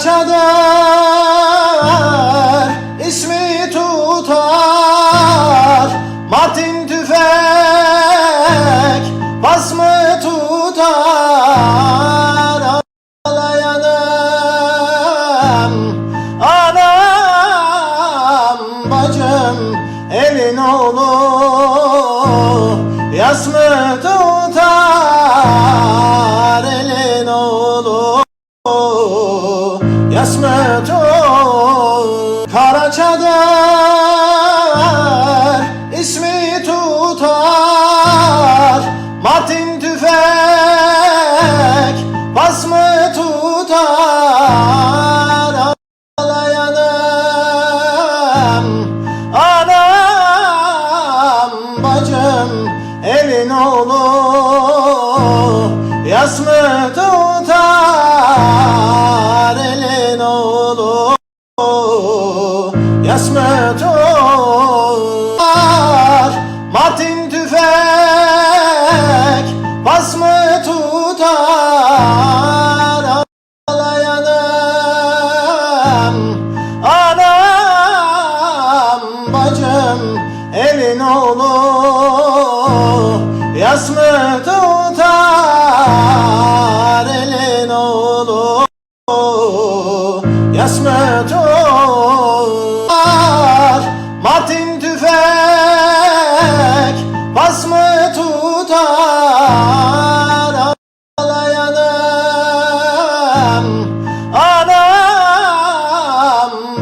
Karaçadır ismi tutar. Martin tüfek bas mı tutar? Ağlayanım anam bacım elin oğlu Yas mı tutar Yas mı tutar Karaçadır ismi tutar. Martin tüfek bas mı tutar? Ağlayanım anam bacım elin oğlu Yas mı tutar Mı tutar Martin tüfek Bas mı tutar. Ağlayanım Anam bacım elin oğlu Yas mı tutar. Elin oğlu Yas mı tutar tutar Ağlayanım. Anam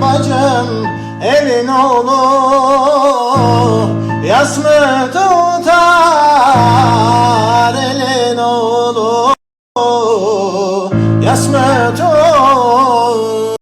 bacım elin oğlu Yas mı tutar elin oğlu. Yas mı tutar